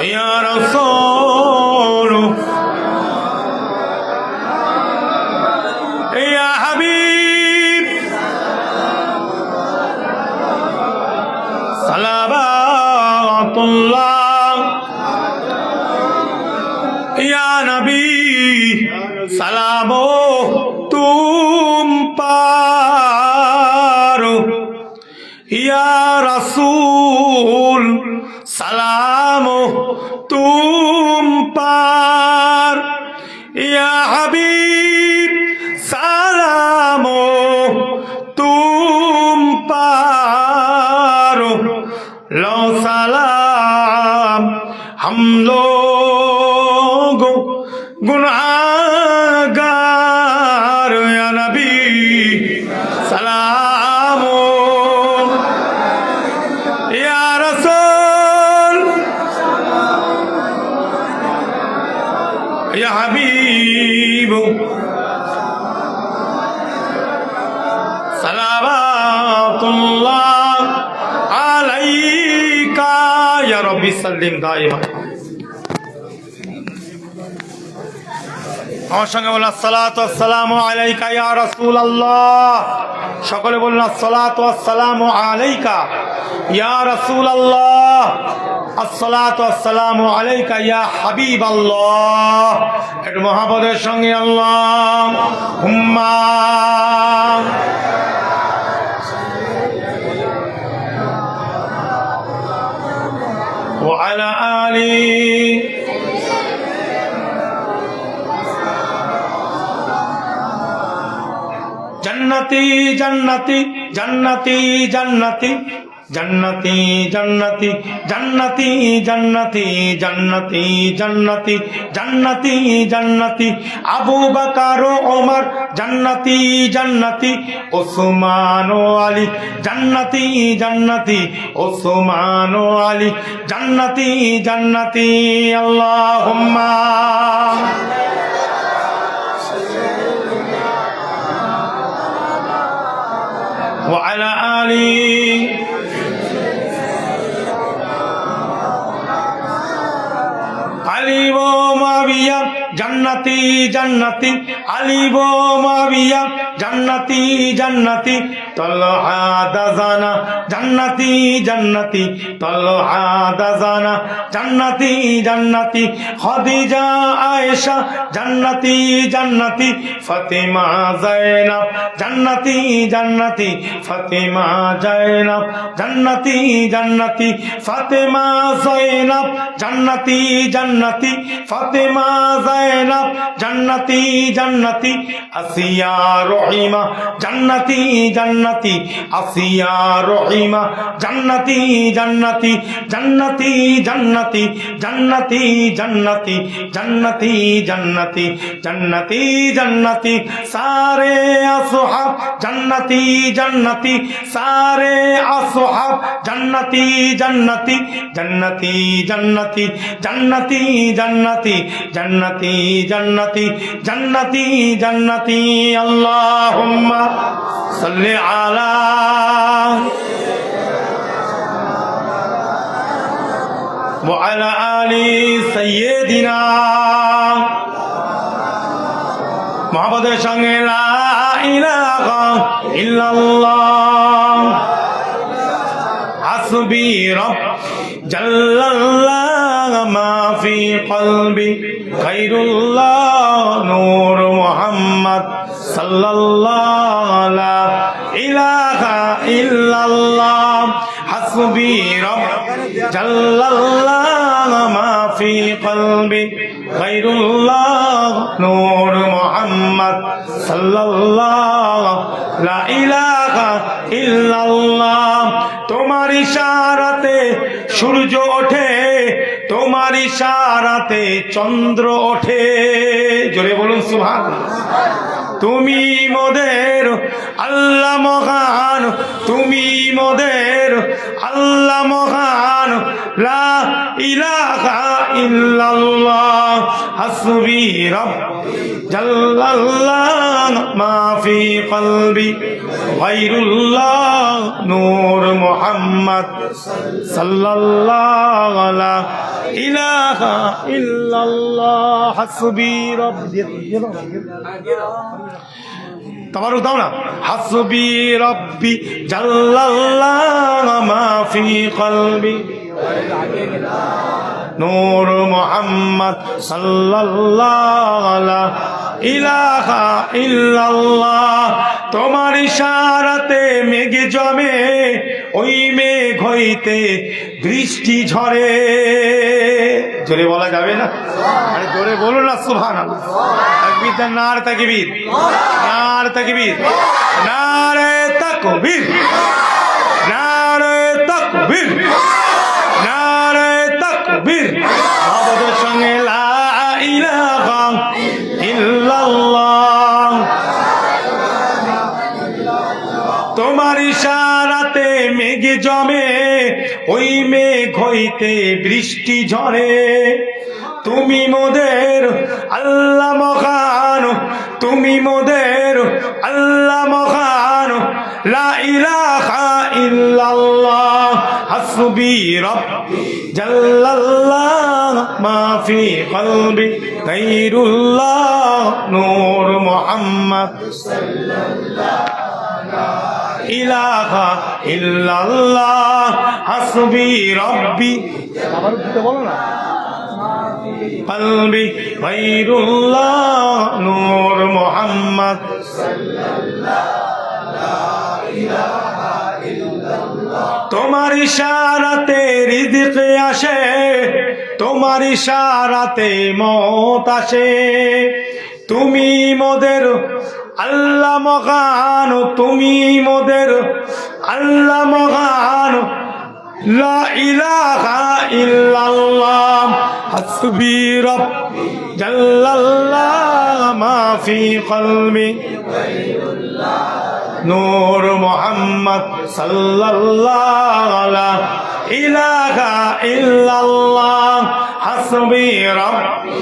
يا رسول يا حبيب صلوات الله يا نبي سلامه تم پارو يا رسول সালাম হামলো গুনা সাল্লিম দাইমা। আমার সঙ্গে আলাইকা ইয়া সকলে বলল আলাইকা ইয়া রসুল আল্লাহ আসসালাম আলাইকা ইয়া হাবিব আল্লাহ মহাপদের সঙ্গে আল্লাহ। হুম্মা। جنتی جنتی جنتی جنتی জান্নাতি জান্নাতি জান্নাতি জান্নাতি জান্নাতি জান্নাতি জান্নাতি জান্নাতি জান্নাতি আবু বাকার ওমর জান্নাতি জান্নাতি ওসমান ও আলী জান্নাতি জান্নাতি ওসমান ও আলী জান্নাতি জান্নাতি আল্লাহুম্মা وعلى آله حليم ومبيم জান্নাতি জান্নাতি, আলী ও মাবিয়া, জান্নাতি জান্নাতি, তলহা দাজানা, জান্নাতি জান্নাতি, তলহা দাজানা, জান্নাতি জান্নাতি, খদিজা আয়েশা, জান্নাতি জান্নাতি, ফাতেমা জাইনাব জান্নাতি জান্নাতি, ফাতেমা জাইনাব জান্নাতি জান্নাতি, ফাতেমা জাইনাব জান্নাতি জান্নাতি, ফাতেমা জাইনাব জান্নাতি জান্নাতি আসিয়া রহিমা জান্নাতি জান্নাতি আসিয়া রহিমা জান্নাতি জান্নাতি জান্নাতি জান্নাতি জান্নাতি জান্নাতি জান্নাতি জান্নাতি জান্নাতি জান্নাতি সারে আসহাব জান্নাতি জান্নাতি সারে আসহাব জান্নাতি জান্নাতি জান্নাতি জান্নাতি জান্নাতি জান্নাতি জান্নাতি জান্নাতি জান্নাতি জান্নাতি আল্লাহুম্মা সাল্লি আলা وعلى آل سيدنا মোহাম্মদের সঙ্গে লা ইলাহা ইল্লাল্লাহ হাসবি রব জাল্লাল্লাহ মা ফি কলবি খাইরুল্লাহ নূর মুহাম্মদ সাল্লাল্লাহ ইলাহা ইল্লাল্লাহ। হাসবি রব, জাল্লাল্লাহ মা খাইরুল্লাহ নূর মুহাম্মদ সাল্লাল্লাহ ইলাহা ইল্লাল্লাহ। তোমার ইশারাতে সূর্য ওঠে ইশারাতে চন্দ্র ওঠে। জোরে বলুন সুভাষ তুমি মোদের আল্লাহ মহান তুমি মোদের আল্লাহ মহান। লা নূর মুহাম্মদ তোমার দাও না। হাসবি রব্বি জাল্লাল্লাহ মাফি কলবি। নূর মোহাম্মদ সাল্লাল্লাহ ইলাহা ইল্লাল্লাহ। তোমার ইশারাতে মেঘ জমে, ওই মেঘ হইতে বৃষ্টি ঝরে। জোরে বলা যাবে না? আরে জোরে বলো না সুভান তাকবীর নার তাকবীর। নার তাকবীর। নারে তাকবীর। নারে তাকবীর। নারে তাকবীর। জমে, ওই মেঘ হইতে বৃষ্টি ঝরে। তুমি মোদের আল্লাহ মহান, তুমি মোদের আল্লাহ মহান। লা ইল্লাল্লাহ জাল্লাল্লাহ নূর মুহাম্মদ ইলাহা ইল্লাল্লাহ হাসবি রব্বি। তোমার ইশারাতে রিজিক আসে তোমার ইশারাতে মত আসে। তুমি মোদের আল্লাহ মহান, তুমি মোদের আল্লাহ মহান। লা ইল্লাল্লাহ। নূর মোহাম্মদ সাল্লাল্লাহু ইলাহা ইল্লাল্লাহ। হাসবি রব্বি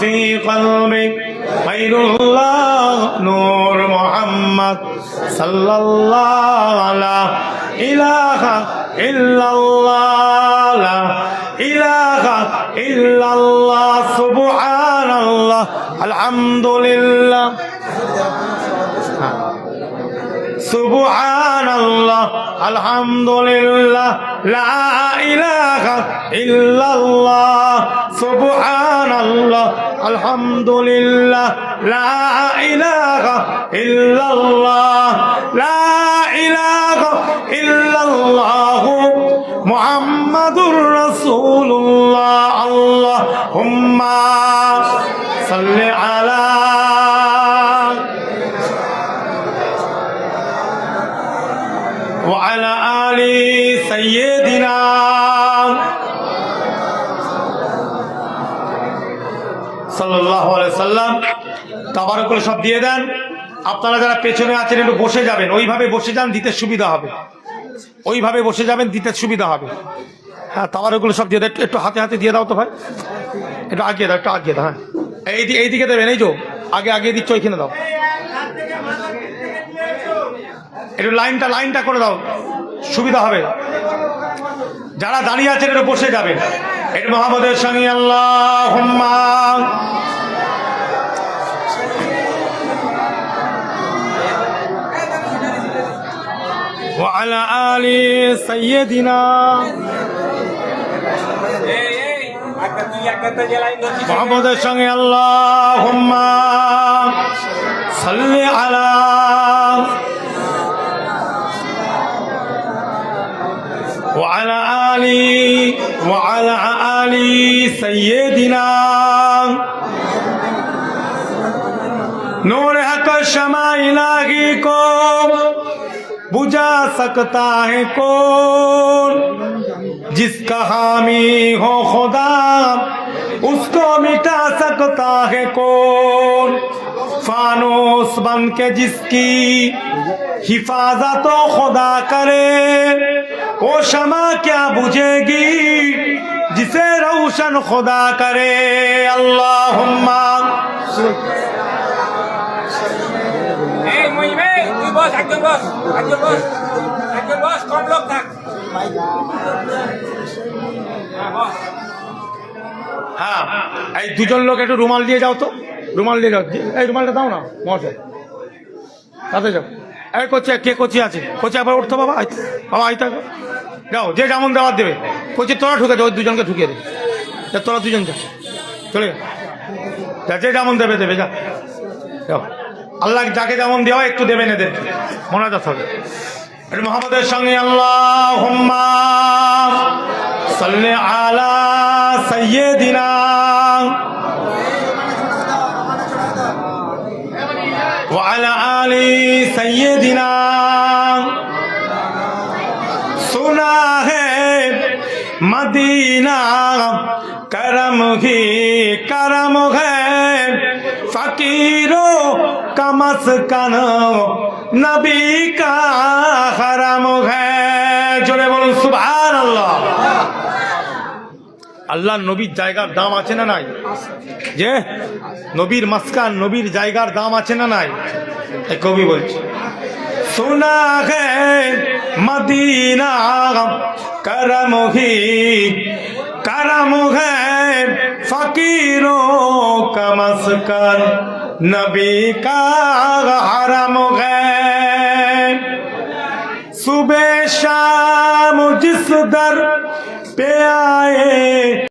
মা ফি কলবি খায়রুল্লাহ নূর মোহাম্মদ সাল্লাল্লাহু আলা ইলাহা ইল্লাল্লাহ লা ইলাহা ইল্লাল্লাহ সুবহানাল্লাহ আলহামদুলিল্লাহ সুবহান আল্লাহ আলহামদুলিল্লাহ, লা ইলাহা ইল্লাল্লাহ সুবহান আল্লাহ আলহামদুলিল্লাহ, লা ইলাহা ইল্লাল্লাহ, লা ইলাহা ইল্লাল্লাহ মুহাম্মাদুর রাসূলুল্লাহ, আল্লাহুম্মা সাল্লি আলা আলাইহি সাল্লাম তাবারকুল সব দিয়ে দেন। আপনারা যারা পেছনে আছেন একটু বসে যাবেন। ওইভাবে বসে যান, দিতে সুবিধা হবে। ওইভাবে বসে যাবেন, দিতে সুবিধা হবে। হ্যাঁ তাবারকুল সব দিয়ে একটু- হাতে হাতে দিয়ে দাও তো ভাই। একটু আগিয়ে দাও, একটু আগিয়ে দাও হ্যাঁ। এই এইদিকে দেবেন, এই তো আগে আগে দিচ্ছ, ওইখানে দাও। একটু লাইনটা লাইনটা করে দাও। সুবিধা হবে। যারা দাঁড়িয়ে আছেন, একটু বসে যাবেন। একটু মোহাম্মদের সঙ্গে আল্লাহ হুম্মা وعلى آل سيدنا মোহাম্মদের সঙ্গে আল্লাহ হুম্মা সাল্লি আলা وعلى آل وعلى آل علی سیدنا. نور حق شمع الہی کو بجا سکتا ہے کون؟ جس کا حامی ہو خدا، اس کو مٹا سکتا ہے کون؟ فانوس بن کے جس کی حفاظت و خدا کرے، وہ شمع کیا بجھے گی؟ মহিমে তুই খোদা করে থাক। হ্যাঁ, হ্যাঁ এই দুজন লোক একটু রুমাল দিয়ে যাও তো। রুমাল দিয়ে যাও। এই রুমালটা দাও না মহাশয়। তাতে যাও। এই কোচে কে কোচি আছে? কোচে আবার উঠতো বাবা বাবা আইতে যাও যে যেমন দেওয়ার দেবে। বলছে, তোরা ঢুকে দেবে ওই দুজনকে ঢুকিয়ে দেবে তোরা দুজন যা। চলে যা। যা যেমন দেবে দেবে, যা। যাও। আল্লাহ যাকে যেমন দেওয়া একটু দেবে দেবেন এদের। মনে রাখতে হবে মোহাম্মদের সঙ্গে আল্লাহ আলা मदीना करम ही करम है फकीरों का मस्कन नबी का हरम है জোরে বলুন সুবহান আল্লাহ আল্লাহ নবীর জায়গার দাম আছে না নাই যে নবীর মাসকান নবীর জায়গার দাম আছে না নাই এই কবি বলছে सुना है मदीना کرم ہی کرم ہے فقیروں کا مسکن نبی کا حرم ہے صبح شام جس در پہ آئے